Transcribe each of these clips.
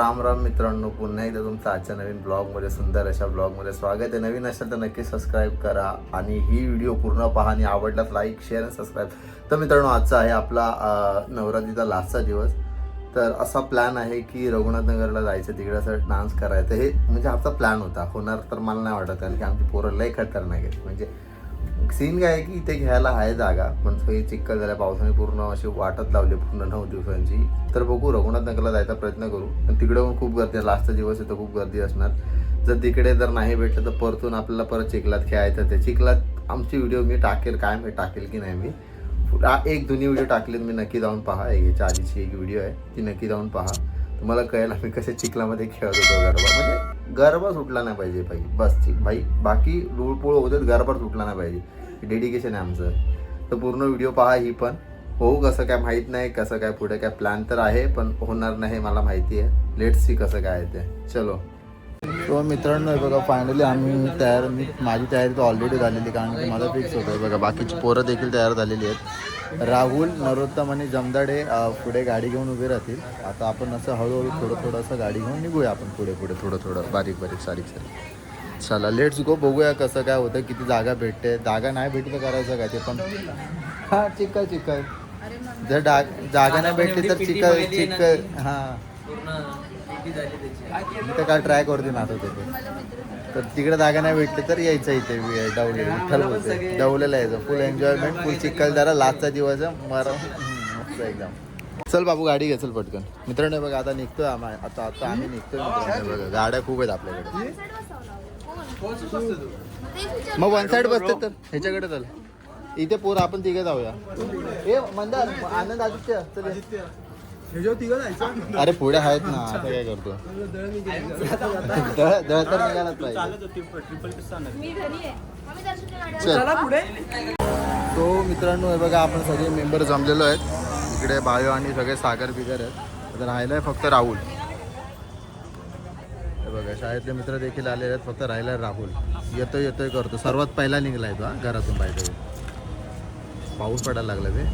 राम राम मित्रांनो पुन्हा एकदा तुमचं आजच्या नवीन ब्लॉगमध्ये सुंदर अशा ब्लॉगमध्ये स्वागत आहे. नवीन असेल तर नक्की सबस्क्राईब करा आणि ही व्हिडिओ पूर्ण पहा आणि आवडल्यास लाईक शेअर आणि सबस्क्राईब तर मित्रांनो आजचा आहे आपला नवरात्रीचा लास्टचा दिवस. तर असा प्लॅन आहे की रघुनाथनगरला जायचं तिकडे असं डान्स करायचं. हे म्हणजे आमचा प्लॅन होता. होणार तर मला नाही वाटत कारण की आमची पोरं लय खतरनाक आहेत. म्हणजे सीन काय आहे की इथे घ्यायला आहे जागा पण सगळी चिक्कल झाल्या पावसाने पूर्ण अशी वाटत लावली पूर्ण नऊ दिवसांची. तर बघू रघुनाथनगरला जायचा प्रयत्न करू. पण तिकडे पण खूप गर्दी आहे. लास्टचा दिवस आहे तर खूप गर्दी असणार. जर तिकडे जर नाही भेटलं तर परतून आपल्याला परत चिखलात खेळायचं ते चिखलात आमची व्हिडिओ मी टाकेल काय मी टाकेल की नाही मी. एक दोन्ही व्हिडिओ टाकले मी नक्की जाऊन पहा. एक याच्या आधीची एक व्हिडिओ आहे ती नक्की जाऊन पहा. तुम्हाला कळेल आम्ही कसे चिखलामध्ये खेळत होतो गरबा. म्हणजे गरबा सुटला नाही पाहिजे भाई बस ठीक. भाई बाकी धूळपूळ होते गरबा सुटला नाही पाहिजे. डेडिकेशन आहे आमचं. तर पूर्ण व्हिडिओ पहा ही पण. होऊ कसं काय माहीत नाही कसं काय पुढे काय प्लॅन तर आहे पण होणार नाही हे मला माहिती आहे. लेट सी कसं काय आहे ते. चलो. तो मित्रांनो बघा फायनली आम्ही तयार मी माझी तयारी तर ऑलरेडी झालेली कारण की मला फिक्स होतं. बघा बाकीची पोरं देखील तयार झालेली आहेत. राहुल नरोत्तम आणि जमदाडे पुढे गाडी घेऊन उभे राहतील. आता आपण असं हळूहळू थोडं थोडं असं गाडी घेऊन निघूया आपण पुढे पुढे थोडं थोडं. बारीक बारीक सारीक सारीक. चला लेट्स गो बघूया कसं काय होतं किती जागा भेटते. जागा नाही भेटली तर करायचं काय ते पण हां चिकल चिकल जर डा जागा नाही भेटली तर चिकल चिकल हां. इथं काय ट्राय करते नात होते तिथे तर तिकडे जागा नाही भेटली तर यायचं इथे डवले विठ्ठल बोलते डवलेला यायचं फुल एन्जॉयमेंट फुल चिखल जरा लास्टचा दिवस मरा मस्त एकदम. चल बाबू गाडी घे चल पटकन. मित्रांनो बघा आता निघतोय आम्ही आता आता आम्ही निघतोय मित्रांनो बघा. गाड्या खूप आहेत आपल्याकडे. मग वन साईड बसते तर? ह्याच्याकडे चल. इथे पोर आपण तिघे जाऊया. ए मंदार आनंद आदित्य चल अरे पुढे आहेत ना आता काय करतो? दळ दळ तर निघालाच पाहिजे. मी घरी आहे. आम्ही दर्शनच्या गाडीवर चल. तो मित्रांनो हे बघा आपण सगळे मेंबर जमलेलो आहेत. इकडे बायो आणि सगळे सागर बिगर आहेत. आता राहिलाय फक्त राहुल. हे बघा शाळेतले मित्र देखील आलेले आहेत. फक्त राहिलाय राहुल. येतोय येतोय करतो. सर्वात पहिला निघलाय तो हा घरातून पाहिजे पाऊस पडायला लागला ते.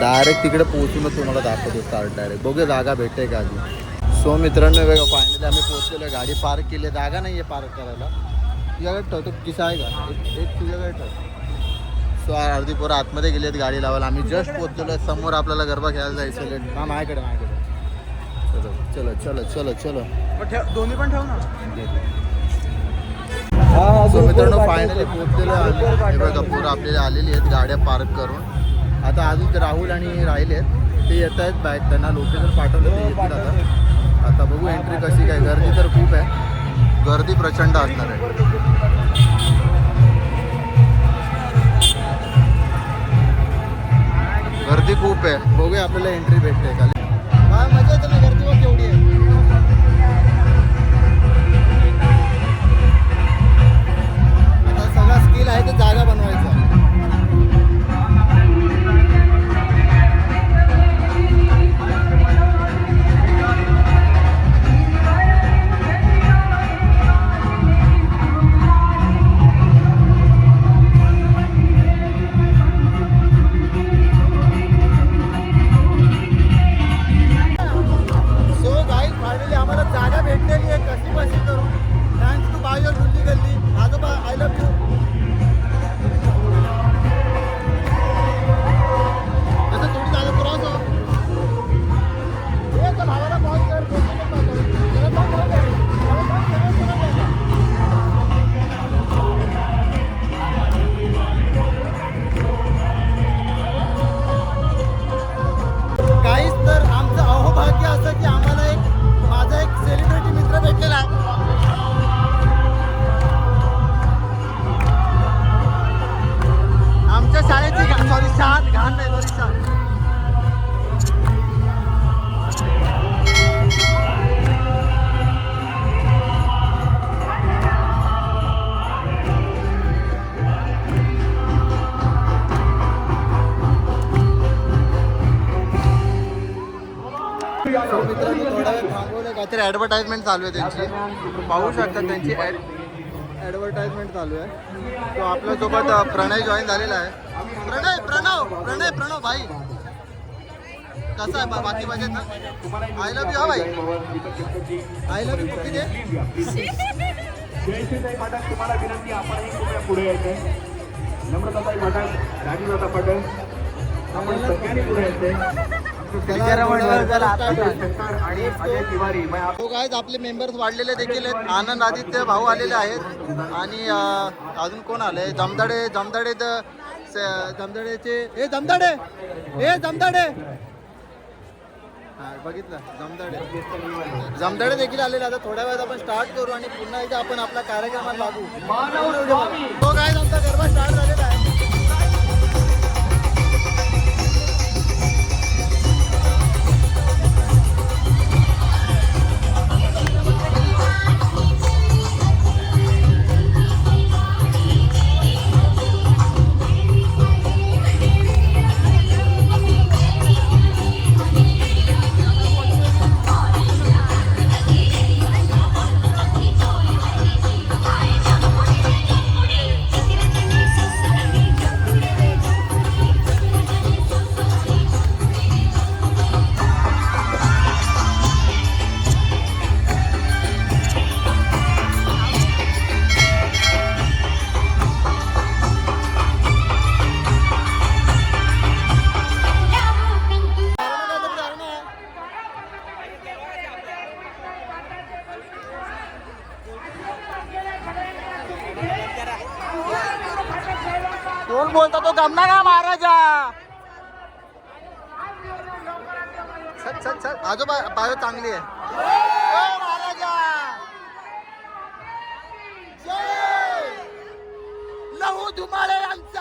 डायरेक्ट तिकडे पोहोचूनच तुम्हाला दाखवतो स्टार्ट डायरेक्ट बघूया जागा भेटते का आधी सो मित्रांनो बघा फायनली आम्ही पोहोचलेलो गाडी पार्क केली जागा नाही आहे पार्क करायला. तुझ्याकडे ठेवतो किसा आहे का? एक एक तुझ्याकडे ठेव. सो अर्धी पोरं आतमध्ये गेली आहेत गाडी लावायला. आम्ही जस्ट पोहोचलेलो आहे. समोर आपल्याला गरबा खेळायला जायचं लेट हा माझ्याकडे माझ्याकडे चलो चलो चलो चलो चलो. दोन्ही पण ठेव ना. सो मित्रांनो फायनली पोहोचलेलो आहे आम्ही. बघा पोरं आपल्याला आलेली आहेत. गाड्या पार्क करून. आता अजून राहुल आणि राहिले आहेत. ते येत आहेत बाहेर. त्यांना लोकेशन पाठवलं ते येतील आता. आता बघू एंट्री कशी काय. गर्दी तर खूप आहे. गर्दी प्रचंड असणार आहे. गर्दी खूप आहे. बघूया आपल्याला एंट्री भेटते का? मजा येते ना. गर्दी बघ केवढी आहे. आता सगळा स्किल आहे तर जागा बनवा ॲडव्हर्टाईजमेंट चालू आहे त्यांची. पाहू शकता त्यांची ॲडव्हर्टाईजमेंट चालू आहे. तो आपल्यासोबत प्रणय जॉईन झालेला आहे. प्रणय प्रणव प्रणय प्रणव भाई. कसं आहे बाकी बजेट ना आय लव्ह यू हा भाई. आय लव्ह यू कुठे जयश्रीताई पाठक तुम्हाला विनंती आपणही कृपया पुढे यायचं. नम्रताताई पाठक राजीवदादा पाठक आपण सगळ्यांनी पुढे यायचंय आणि अजय तिवारी मैं आप- हो काय आपले मेंबर्स वाढलेले देखील आहेत. आनंद आदित्य भाऊ आलेले आहेत. आणि अजून कोण आले जमदाडे जमदाडे जमदाडेचे ए जमदाडे! ए जमदाडे! हा बघितलं. जमदाडे. जमदाडे देखील आलेले. आता थोड्या वेळात आपण स्टार्ट करू आणि पुन्हा एकदा आपण आपल्या कार्यक्रमात लागू. हो काय आमचा गरबा स्टार्ट झालेला आहे. कोण बोलता तो गमना का महाराजा? आजोबा बाजू चांगली आहे. महाराजा! जय! लहू धुमाळे आमचा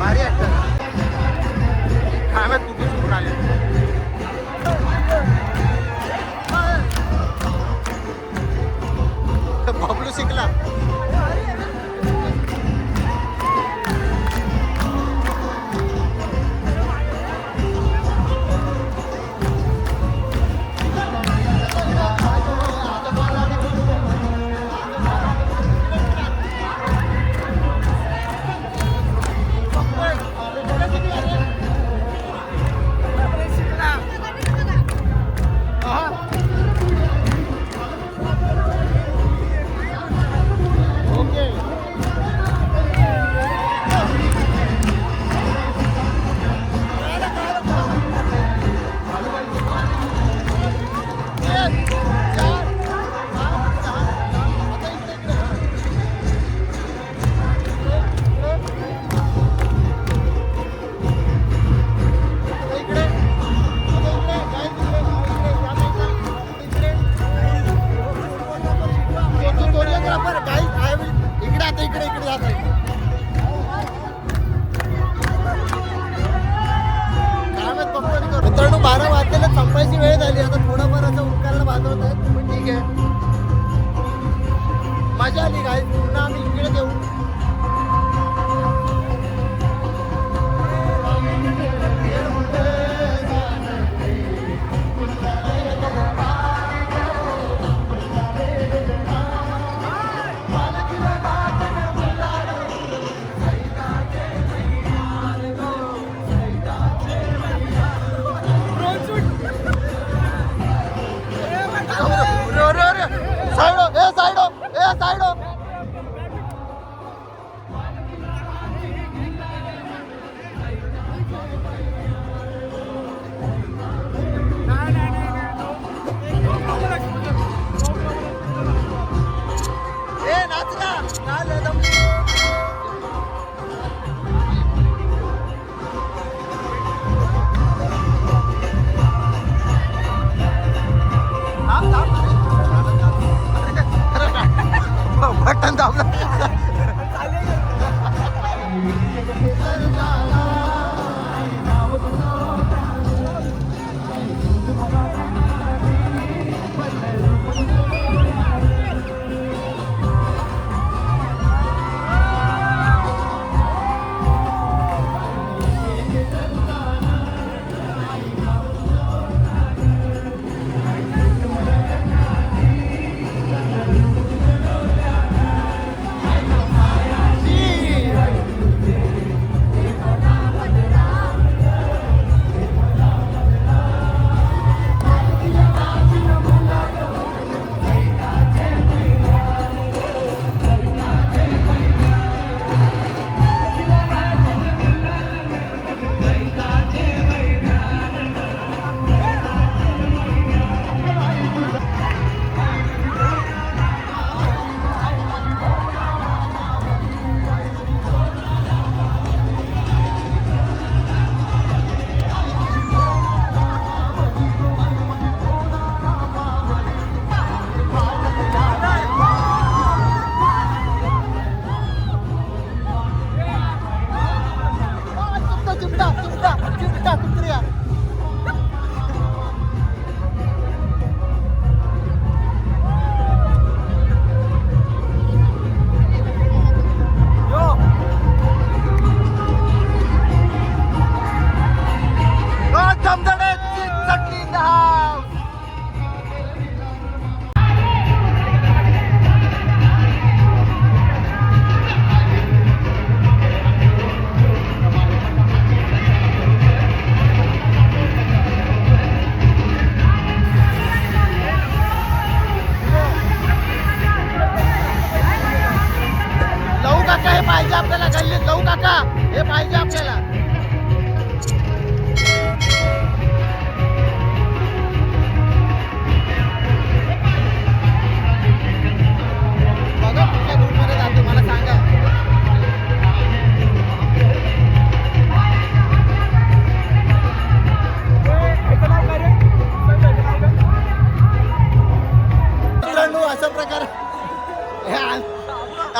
भारी ऍक्टर काय माहीत कुठून शिकून आले. इकडे जात आहे काय मित्रांनो बारा वाजलेला संपायची वेळ झाली. आता थोडंफार असं उपकरण बांधवत आहेत. पण ठीक आहे. मजा आली काय पुन्हा आम्ही इकडे देऊ 看到了。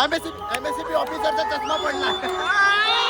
एमएससीपी ऑफिसरचा चष्मा पडला.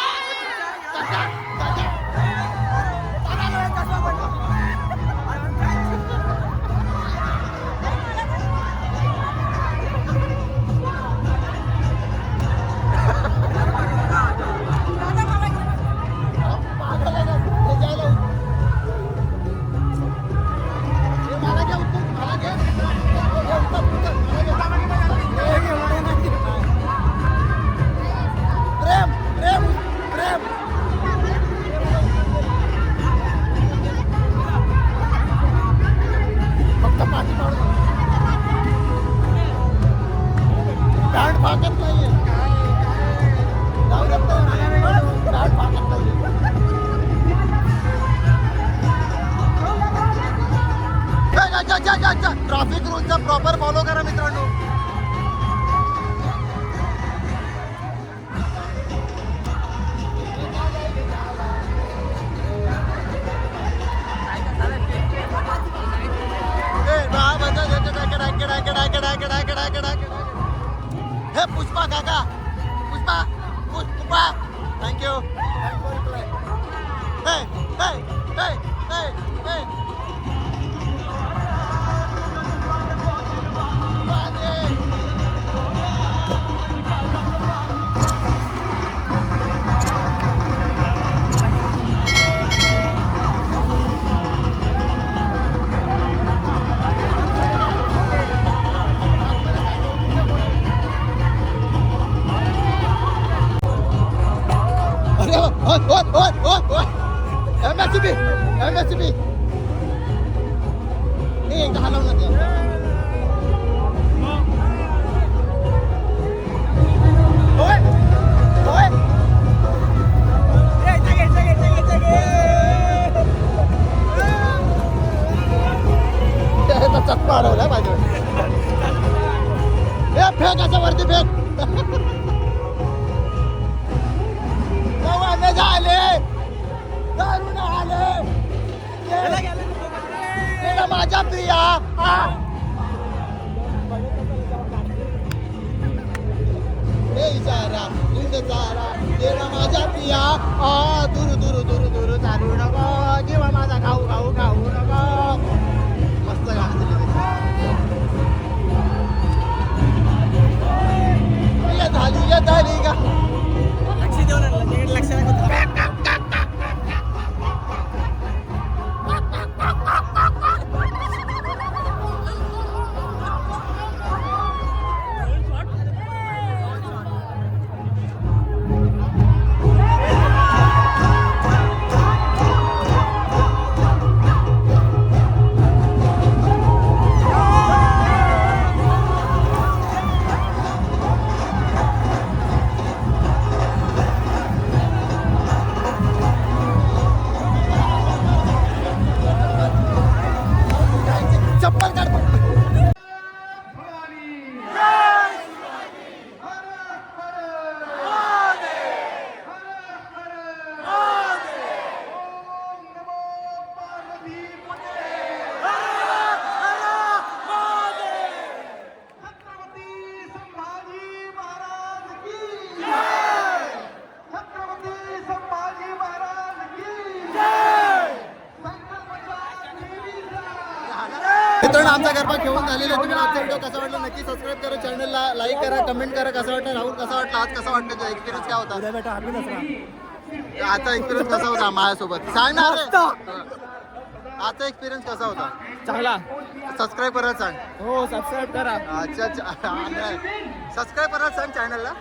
Mississippi. माझ्या प्रिया आ. हे इशारा इंद चारा तेरा माझ्या पिया आ दूर दूर दूर दूर चालू नको जेव्हा माझा खाऊ खाऊ खाऊ नको मस्त. ये झाली झाली का आमचा गरबा खेळून झालेला आहे. तुम्ही आजचा व्हिडिओ कसा वाटला नक्की सबस्क्राईब करा चॅनलला लाईक करा कमेंट करा. कसं वाटलं? राहुल कसा वाटला? आज कसा वाटलं? तुझा एक्सपिरियन्स काय होता? आजचा एक्सपिरियन्स कसा होता माझ्यासोबत? सांग ना अरे. आजचा एक्सपिरियन्स कसा होता? चांगला. सबस्क्राईब करायला सांग. हो सबस्क्राईब करा. अच्छा अच्छा. सबस्क्राईब करायला सांग चॅनलला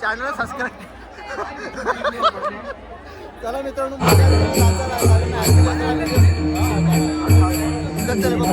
चॅनलला सबस्क्राईब चला मित्रांनो Gracias.